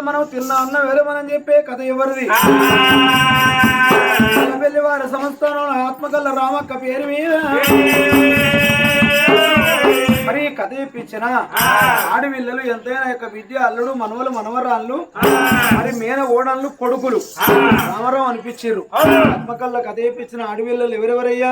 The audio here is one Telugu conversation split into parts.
రోజుల్లో మనం తిన్నా అన్న వేరే మనం చెప్పే కథ ఎవరిది? వెళ్ళి వారి సంస్థానంలో ఆత్మకల్ల రామక్క పేరు మీద. మరి కథ ఇప్పించిన ఆడవిల్లలు ఎంతైనా యొక్క విద్య అల్లుడు మనవలు మనవరాళ్ళు మరి మేన ఓడళ్ళు కొడుకులు. రామరావు అనిపించారు. ఆత్మకల్ల కథ ఇప్పించిన ఆడవిల్లలు ఎవరెవరయ్యా?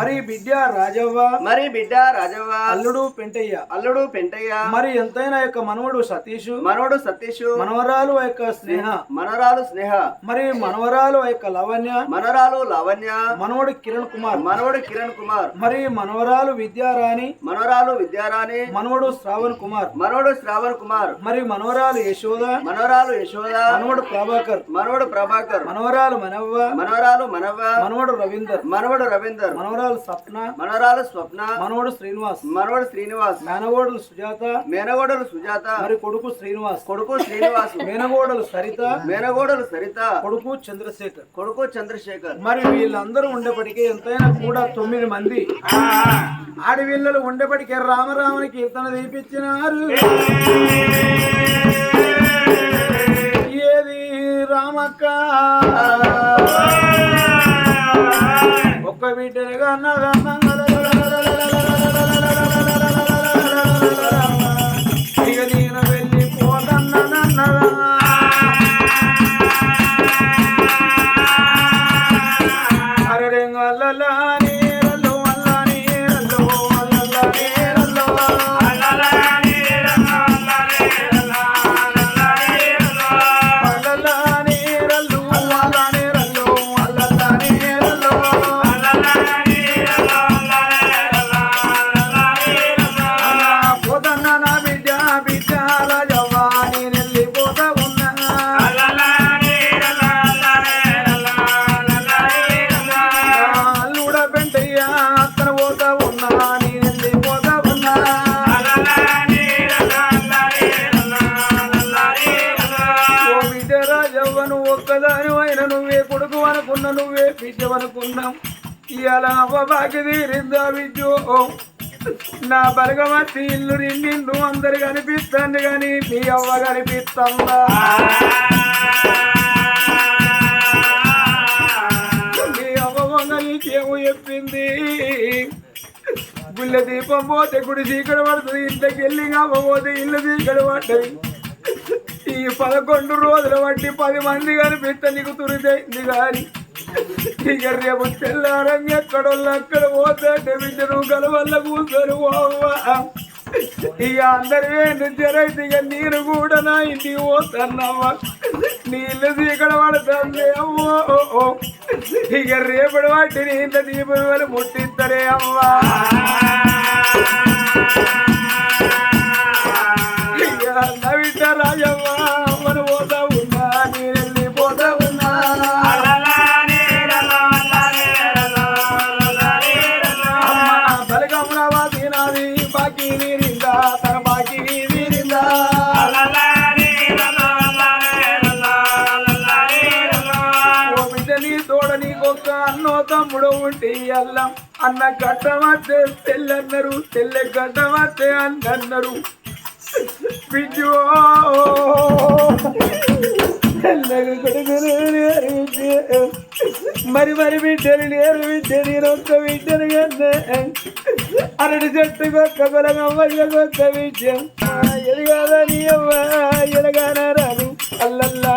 మరి బిడ్డ రాజవ్వ మరి బిడ్డ రాజవ్వ అల్లుడు పెంటయ్య. అల్లుడు పెంటయ్య మరి ఎంతైనా యొక్క మనవడు సతీష్ మనవడు సతీష్ మనవరాలు యొక్క స్నేహ మనరాలు స్నేహ మరి మనవరాలు యొక్క లవణ్య మనరాలు లావణ్య మనవడు కిరణ్ కుమార్. మనవడు కిరణ్ కుమార్ మరి మనవరాలు విద్యారాణి మనవరాలు విద్యారాణి. మనవడు శ్రావణ్ కుమార్. మనవడు శ్రావణ్ కుమార్. మరి మనవరాలు యశోద. మనవరాలు యశోద. మనవడు ప్రభాకర్. మనవడు ప్రభాకర్. మనవరాలు మనవ్వ. మనవరాలు మనవ మనవడు రవీందర్. మనవడు రవీందర్. మనవరాలు సప్న మనవరాలు స్వప్న. మనవడు శ్రీనివాస్. మనవడు శ్రీనివాస్. మేనగోడలు సుజాత. మేనగోడలు సుజాత. మరి కొడుకు శ్రీనివాస్. కొడుకు శ్రీనివాస్. మేనగోడలు సరిత. మేనగోడలు సరిత. కొడుకు చంద్రశేఖర్. కొడుకు చంద్రశేఖర్. మరి వీళ్ళందరూ ఉండేప్పటికీ ఎంతైనా కూడా తొమ్మిది మంది. ఆడవిల్లలు ఉండేప్పటికీ రామరాముని కీర్తన తీపిచ్చినారు ఏది రామక్క? ఒక్క బిడ్డగా ఇక నువ్వు ఒక్కదాని అయిన నువ్వే కొడుకు అనుకున్న నువ్వే బిడ్డ అనుకున్నాం. ఇవాళ అవ్వబాకి తీరిందా బిడ్డో? నా బలగమట్టి ఇల్లు నిండిండు అందరు కనిపిస్తాను కానీ మీ అవ్వ కనిపిస్తుందా? మీ అవ్వ వంగలికేమో చెప్పింది. గుళ్ళ దీపం పోతే గుడి చీకటి పడుతుంది ఇంట్లోకి వెళ్ళి పోతే ఇల్లు చీకటి పడ్డది. ఈ పదకొండు రోజుల బట్టి పది మంది కనిపిస్తే నీకు తురిదైంది కానీ ఇక రేపు తెల్లారంగా ఎక్కడోళ్ళు అక్కడ పోతే బిడ్డ నువ్వు గలవల్ల కూర్చొని పోవా. ఇక అందరి జరైతే ఇక నేను కూడా నా ఇంటికి పోతానమ్మా నీళ్ళు ఇక్కడ పడుతుంది అమ్మో. ఇక రేపటి వాటిని ఇంత దీపం వాళ్ళు ముట్టిస్తారే అమ్మా. తమ్ముడు ఉంటే అల్లం. అన్న గడ్డమత్తే తెల్లన్నారు తెల్ల గడ్డమతే అన్నన్నారు. బిడ్డో మరి మరి బిడ్డలు నేరు బిడ్డ నేను ఒక్క బిడ్డను కన్నా అరటి చెట్టుకు ఒక్క కొలగ అవ్వయ్యకు ఒక్క బిడ్డ ఎదగాదా నీ రాదు. అల్లల్లా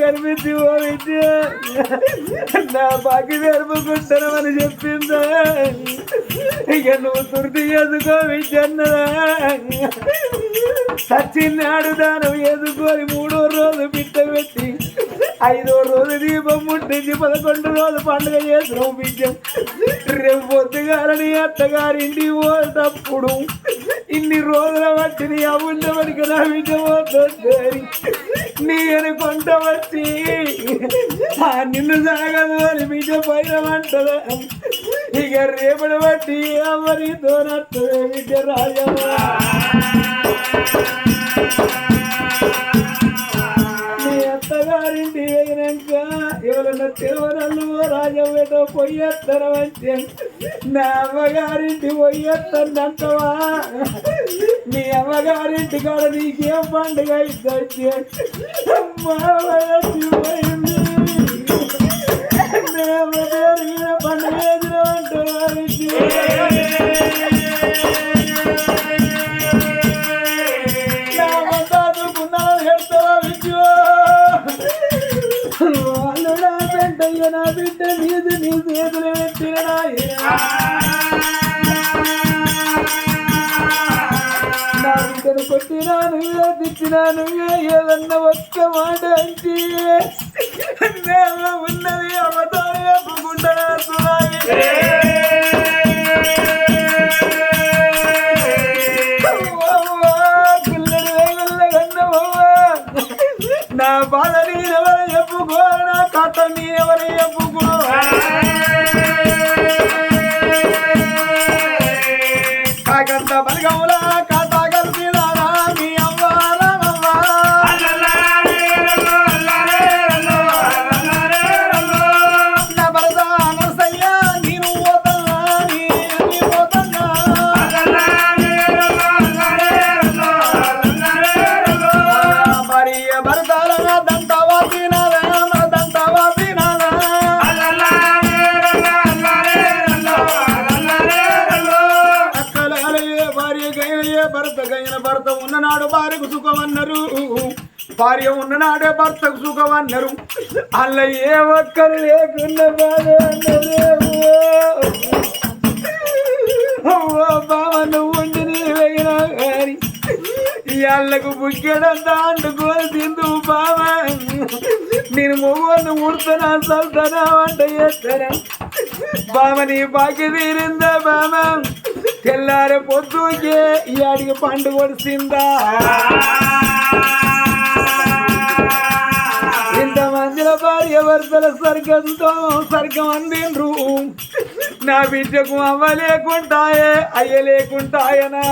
కనిపించి ఓ బిడ్డ నా బాకి జరుపుకుంటానని చెప్పిందా? ఇక నువ్వు తుర్తి ఎదుకో బిడ్డ అన్నదా సచ్చినాడు దానం ఎదుకొని మూడో రోజు బిడ్డ పెట్టి ఐదో రోజు దీపం ముట్టించి పదకొండు రోజు పండుగ చేసినావు బిడ్డ రేపు పొద్దుగాలని అత్తగారింటి పోతప్పుడు ఇన్ని రోజుల బట్టి నీ పడికి నా బిడ్డ పోతుంది నీ అనుకుంట వచ్చి. ఆ నిన్ను సాగదు అని బిడ్డ పైన అంటదా ఇక రేపటి బట్టి ఎవరితో నచ్చదే బిడ్డ రాజా ఎవరన్నా తిరువనల్లు రాజవేటో పొయ్యేత్తరం అంటే నా అమ్మగారింటి పొయ్యేత్తంటవా నీ అమ్మగారింటి కాడ నీకేం పండుగ ఇద్దంటే అమ్మా పోయింది. నేను జరిగిన పండుగ నా బిడ్డ నీది నీ చేతులు పెట్టినా నా బిడ్డను కొట్టినా నువ్వే తిట్టినా నువ్వే ఏదన్నా ఒక్క మాట అంటే. నేను ఉన్నది అవతారే ఒప్పుకుంటానా గైనయే భర్త గైన భర్త ఉన్ననాడు భార్యకు సుఖమన్నారు. భార్య ఉన్ననాడే భర్తకు సుఖమన్నారు. అల్ల ఏ ఒక్కరు లేకున్న బాధ అన్నదేమో బావ నువ్వు ఉండి నీవైనా కానీ ఇళ్ళకు బుక్కెడంతా అంటుకోని తిందు బావ. నేను మొగోళ్ళు ముడతనా సల్తనా వంట చేస్తారా బావ నీ బాకి తీరిందా బావా? తెల్లారే పొద్దుకే ఈ అడిగి పండు కొడిసిందా ఇంతమంది భార్య భర్తల స్వర్గంతో స్వర్గం అందిండ్రు. నా బిడ్డకు అవ్వ లేకుంటాయే అయ్య లేకుంటాయనా?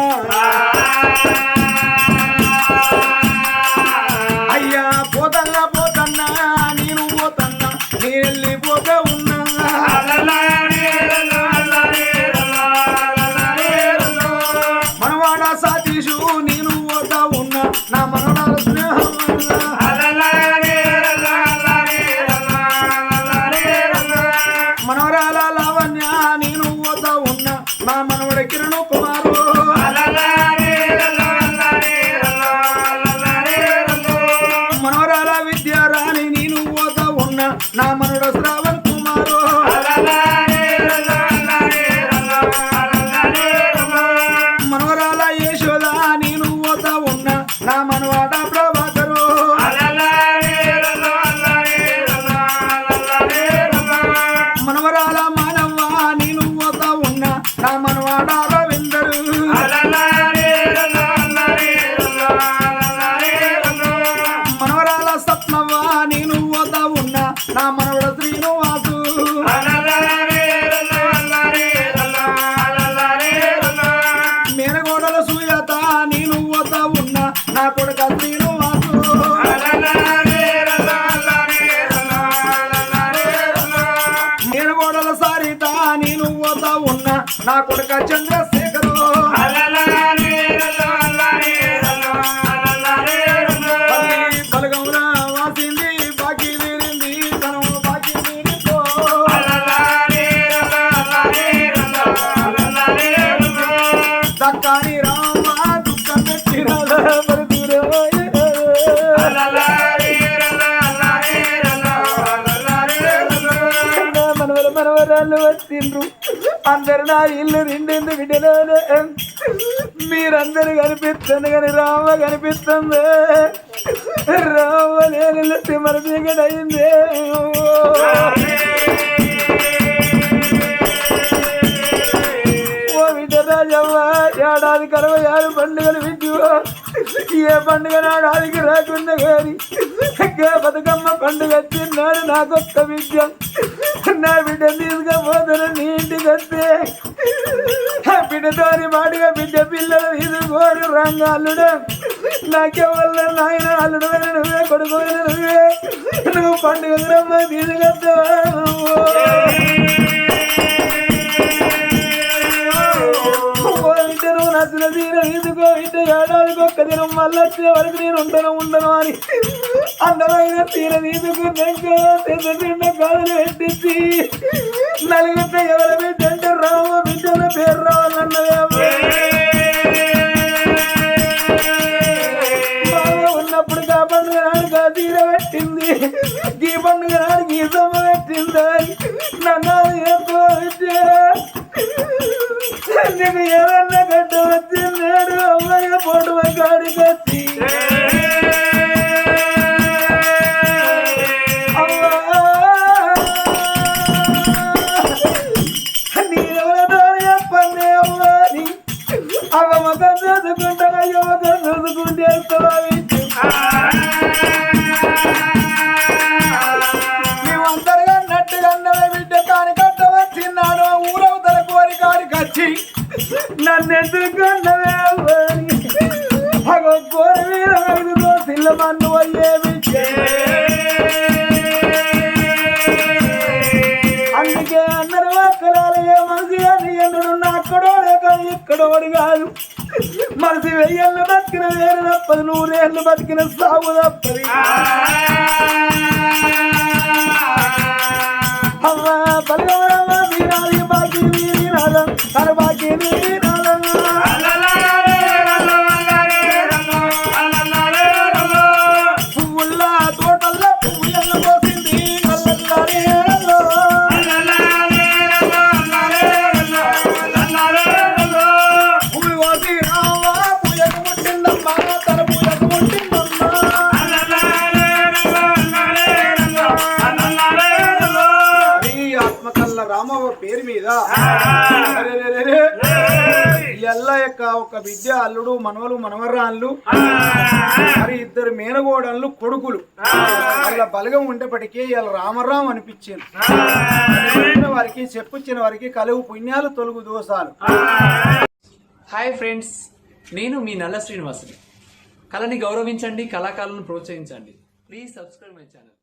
లావణ్య నేను పోతా ఉన్నా. నా మనవడ కిరణ్ కుమారు చంద్రశేఖరు. తల్లి వాసింది బాకీ తీరింది తను బాకీ తీరిపో దక్కాని రామ దుఃఖం పెట్టిన వచ్చిండ్రు. అందరు నా ఇల్లు నిండింది బిడ్డలోనే మీరందరూ కనిపిస్తుంది కానీ రామ కనిపిస్తుంది. రామ నేను సిమర చీకటయింది ఓ బిడ్డ రాజవ్వ ఏడాది కరవై ఆరు పండుగలు విద్యు ఏ పండుగ నాడాదికి రాకుండా గారి ఏ బతుకమ్మ పండుగ వచ్చిన్నాడు నాకొక్క విద్య. నా బిడ్డ తీసుకపోతాను నీ ఇంటికి వస్తే ఆ బిడ్డతోని మాటగా బిడ్డ పిల్లలు తీసుకోరు రంగాలుడు నాకెవల్ల నాయన అల్లుడు నువ్వే కొడుకు నువ్వే. నువ్వు పండుగ తీసుకొస్తావా చేసిన నువ్వు నచ్చిన తీర తీసుకో ఇట ఏడాదికి ఒక్క దినం మళ్ళీ వచ్చే వరకు నేను ఉండను ఉండను అని అందమైన తీర ఇదిగో తిన్న తిన్న కాదులు పెట్టించి నలుగురితో ఎవరి బిడ్డ అంటే రామ బిడ్డల పేరు రావాలన్నదే. ఉన్నప్పుడు కా పండుగ నాడు తీర పెట్టింది ఈ పండుగ నాడు ఈ సొమ్మ పెట్టింది నన్ను ఎంతో నీకు ఏదన్నా గడ్డ అక్కడోడే ఇక్కడోడు కాదు మనసు వెయ్యేళ్ళు బతికిన వేరు తప్పదు నూరేళ్ళు బతికిన సాగు తప్పది. అమ్మా బలగవరమ్మ వీరాలి బాకీ వీరాలం తన ఎల్ల యొక్క ఒక బిడ్డ అల్లుడు మనవలు మనవరాళ్ళు మరి ఇద్దరు మేనగోడళ్ళు కొడుకులు. వాళ్ళ బలగం ఉండేప్పటికీ ఇలా రామరాం అనిపించింది. వారికి చెప్పుచ్చిన వారికి కలుగు పుణ్యాలు తొలుగు దోషాలు. హాయ్ ఫ్రెండ్స్ నేను మీ నల్ల శ్రీనివాసుని. కళని గౌరవించండి కళాకారులను ప్రోత్సహించండి. Please subscribe my channel.